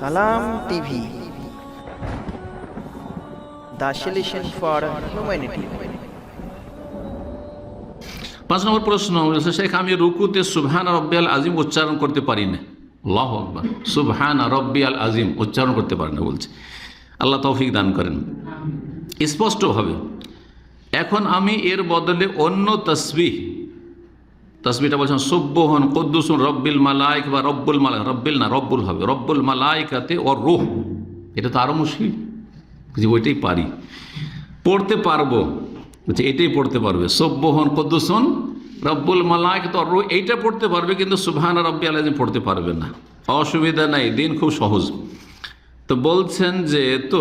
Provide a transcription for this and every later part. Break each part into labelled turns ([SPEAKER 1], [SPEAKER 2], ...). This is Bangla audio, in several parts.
[SPEAKER 1] সালাম টিভি। The for humanity.
[SPEAKER 2] পাঁচ নম্বর প্রশ্ন শেখ, আমি রুকুতে সুবহান রব্বিয়াল আজিম উচ্চারণ করতে পারি না। আল্লাহ আকবর। সুবহান রব্বিয়াল আজিম উচ্চারণ করতে পারি না, বলছে। আল্লাহ তৌফিক দান করেন। স্পষ্টভাবে, এখন আমি এর বদলে অন্য তসবিহ তসবিটা বলছেন সুব্বহন কদ্দুসুন রব্বিল মালাইক বা রব্বুল মালাইক। রব্বিল না, রব্বুল হবে। রব্বুল মালাইকাতে ও রুহ। এটা তো আরও মুশকিল যে ওইটাই পারি। পড়তে পারব। বলছে এটাই পড়তে পারবে। সব্বহন কদ্দুসন রব্বুল মালাইক তো রুহ। এইটা পড়তে পারবে, কিন্তু সুবহান রব্বি আলাজিম পড়তে পারবে না। অসুবিধা নাই, দিন খুব সহজ। তো বলছেন যে, তো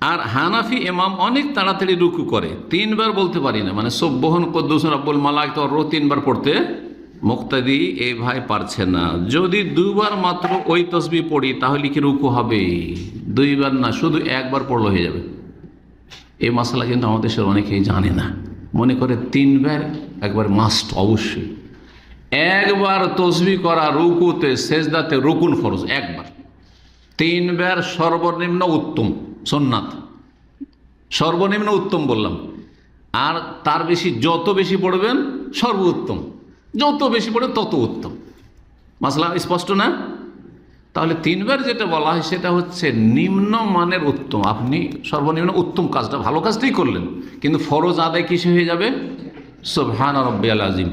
[SPEAKER 2] আর হানাফি ইমাম অনেক তাড়াতাড়ি রুকু করে। তিনবার বলতে পারি না। মানে সব্বহন কদ্দুস রব্বুল মালাক তো রো তিনবার পড়তে। মুক্তাদি এই ভাই পারছে না। যদি দুবার মাত্র ওই তসবি পড়ি, তাহলে কি রুকু হবে? দুইবার না, শুধু একবার পড়লে হয়ে যাবে। এই মশলা কিন্তু আমাদের দেশের অনেকেই জানে না। মনে করে তিনবার, একবার মাস্ট অবশ্যই। একবার তসবি করা রুকুতে, সেজদাতে রুকুন ফরজ, একবার। তিনবার সর্বনিম্ন উত্তম। সোননাথ। সর্বনিম্ন উত্তম বললাম। আর তার বেশি যত বেশি পড়বেন সর্বোত্তম যত বেশি পড়বেন, তত উত্তম। মাসলা, স্পষ্ট না? তাহলে তিনবার যেটা বলা হয়, সেটা হচ্ছে নিম্ন মানের উত্তম। আপনি সর্বনিম্ন উত্তম কাজটা ভালো কাজটাই করলেন, কিন্তু ফরজ আদায় কিসে হয়ে যাবে? সোবহান রব্বি আল আজিম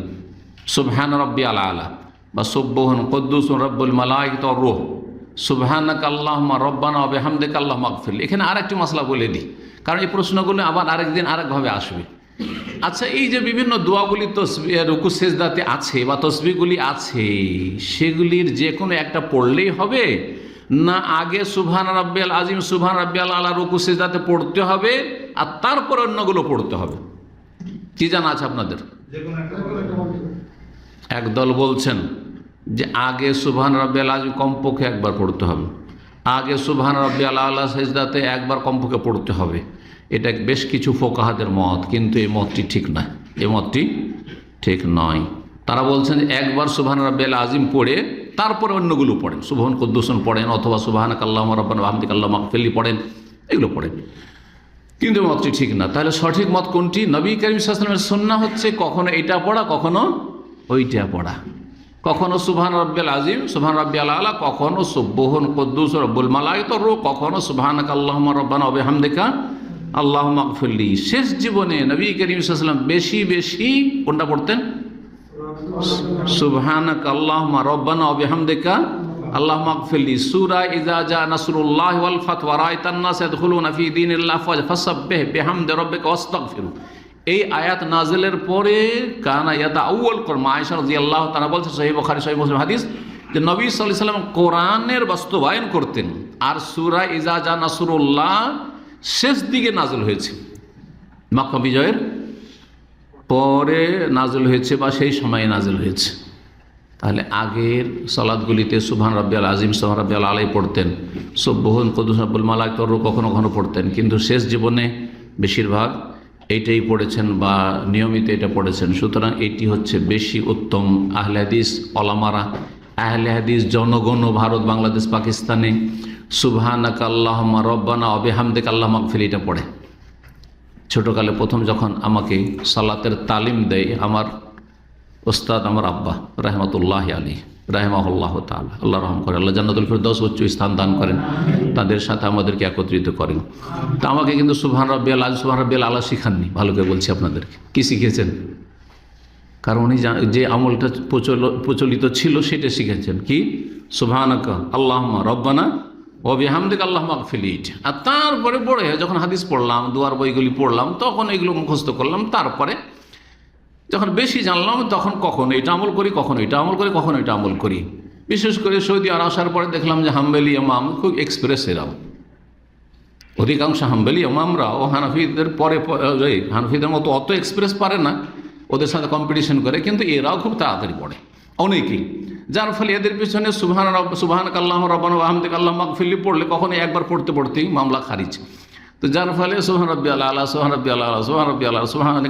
[SPEAKER 2] সোবহান রব্বি আলা আলা বা সব্বহন কদ্দুস রব্বুল মালাইক রোহ। সুবহানাক আল্লাহমা রব্বানা হবে হামদেক আল্লাহ মাকফিল এখানে আর একটি মশলা বলে দিই কারণ এই প্রশ্নগুলো আবার আরেকদিন আরেকভাবে আসবে। আচ্ছা এই যে বিভিন্ন দোয়াগুলি তসবি রুকু সেজদাতে আছে বা তসবিগুলি আছে সেগুলির যে কোনো একটা পড়লেই হবে? না আগে সুবহান রাব্বিয়াল আজিম সুবহান রাব্বিয়াল আলা রুকু সেজদাতে পড়তে হবে আর তারপর অন্যগুলো পড়তে হবে। কি জানা আছে আপনাদের? একদল বলছেন যে আগে সুবহান রাব্বিয়াল আজিম কমপক্ষে একবার পড়তে হবে। আগে সুবহান রাব্বিয়াল আলা সেজদাতে একবার কমপক্ষে পড়তে হবে। এটা বেশ কিছু ফোকাহাদের মত, কিন্তু এই মতটি ঠিক নয়। এই মতটি ঠিক নয়। তারা বলছেন যে একবার সুবহান রাব্বিয়াল আজিম পড়ে, তারপরে অন্যগুলো পড়েন। সুবহান কুদ্দুসন পড়েন, অথবা সুবহান কাল্লাহ রব্বান আহমদিক আল্লাহ মাকফেলি পড়েন, এগুলো পড়েন। কিন্তু মতটি ঠিক না। তাহলে সঠিক মত কোনটি? নবী করিম সন্না হচ্ছে কখনো এটা পড়া, কখনো ওইটা পড়া। কখনো সুবহান রব্বিল আজিম সুবহান রব্বি আলা, কখনো সুব্বহন কদ্দুস রব্বুল মালাই তর কখনো সুবহান আল্লাহ রব্বান অবে হামদেকা আল্লাহ মাকফুল্লি শেষ জীবনে নবী করিম সাল্লাম বেশি বেশি কোনটা পড়তেন? সুবহানাক আল্লাহ রব্বানা অবে হামদেকা আল্লাহ মাকফিল্লি সুরা ইজা জা নাসরুল্লাহ ওয়াল ফাতওয়া রাআইতান নাস ইয়াদখুলুনা ফি দীনিল্লাহ ফাসাব্বিহ বিহামদি রাব্বিকা ওয়াস্তাগফিরু। এই আয়াত নাজেলের পরে কানা ইয়াতা আউ্ল কর মায়েশা রাদিয়াল্লাহু তাআলা বলছে, সহিহ বুখারী, সহিহ মুসলিম হাদিস, যে নবী আলাইহি সাল্লাম কোরআনের বাস্তবায়ন করতেন আর সূরা ইজা জা নাসরুল্লাহ শেষ দিকে নাজিল হয়েছে। মক্কা বিজয়ের পরে নাজিল হয়েছে বা সেই সময়ে নাজিল হয়েছে। তাহলে আগের সলাদগুলিতে সুবহান রব্বিয়াল আজিম সোহান রব্বিয়াল আলাই পড়তেন। সব্বহন কদুস আব্বুল মালাক তর কখনো কখনো পড়তেন। কিন্তু শেষ জীবনে বেশিরভাগ এইটাই পড়েছেন বা নিয়মিত এটা পড়েছেন। সুতরাং এটি হচ্ছে বেশি উত্তম আহলে হাদিস অলামারা আহলে হাদিস জনগণ ভারত, বাংলাদেশ, পাকিস্তানে। সুবহানাক আল্লাহমা রব্বানা অবেহামদেক আল্লাহ মাকফিল এটা পড়ে। ছোটোকালে প্রথম যখন আমাকে সালাতের তালিম দেয় আমার ওস্তাদ আমার আব্বা, রহমতুল্লাহ আলী রাহমাহুল্লাহ তাল আল্লাহ রহম করে আল্লাহ জান্নাতুল ফিরদৌস উচ্চ স্থান দান করেন, তাদের সাথে আমাদেরকে একত্রিত করেন। তা আমাকে কিন্তু সুবহান রব্বিয়াল আজ সুবহান রব্বিয়াল আল্লাহ শিখাননি, ভালো করে বলছি আপনাদেরকে। কি শিখেছেন? কারণ উনি যে আমলটা প্রচল- প্রচলিত ছিল সেটা শিখেছেন। কি? সুবহানাকা আল্লাহমা রব্বানা বিহামদিক আল্লাহ মাকফিলিট আর তারপরে বড় যখন হাদিস পড়লাম, দুয়ার বইগুলি পড়লাম, তখন এগুলো মুখস্থ করলাম, তারপরে যখন বেশি জানলাম, তখন কখন এটা আমল করি, কখন এটা আমল করি, কখন এটা আমল করি। বিশেষ করে সৌদি আর আসার পরে দেখলাম যে হাম্বেলি ইমাম খুব এক্সপ্রেস এরাও অধিকাংশ হাম্বেলি ইমামরা ও হানাফিদের পরে হানাফিদের মতো অত এক্সপ্রেস পারে না, ওদের সাথে কম্পিটিশন করে, কিন্তু এরাও খুব তাড়াতাড়ি পড়ে। অনেকেই। যার ফলে এদের পিছনে সুবহান সুবহান কাল্লাহ রব্বান আহমদিক আল্লাহ মাকফিল্লি পড়লে কখনো একবার পড়তে পড়তেই মামলা খারিজ। তো যার ফলে সুহান রব্বি আল্লাহ আল্লাহ সুহান রব্বি আল্লাহ সুহান রব্বি আল্লাহ সুহান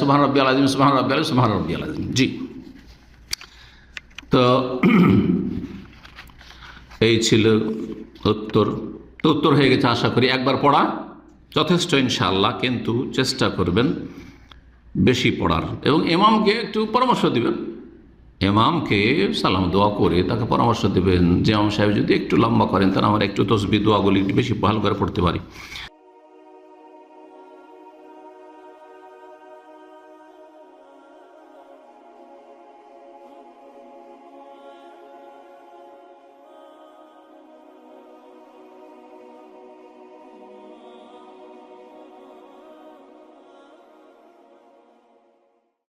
[SPEAKER 2] সুহান রব্বি আলজিম সুহান রব্বি আলহ সুহান রব্বি আলজিম জি। তো এই ছিল উত্তর। তো উত্তর হয়ে গেছে, আশা করি একবার পড়া যথেষ্ট ইনশাআল্লাহ, কিন্তু চেষ্টা করবেন বেশি পড়ার। এবং এমামকে একটু পরামর্শ দিবেন। এমামকে সালাম, দোয়া করে তাকে পরামর্শ দেবেন। যে ইমাম সাহেব যদি একটু লম্বা করেন, তাহলে আমরা একটু তসবি দোয়াগুলি একটু বেশি ভালো করে পড়তে পারি।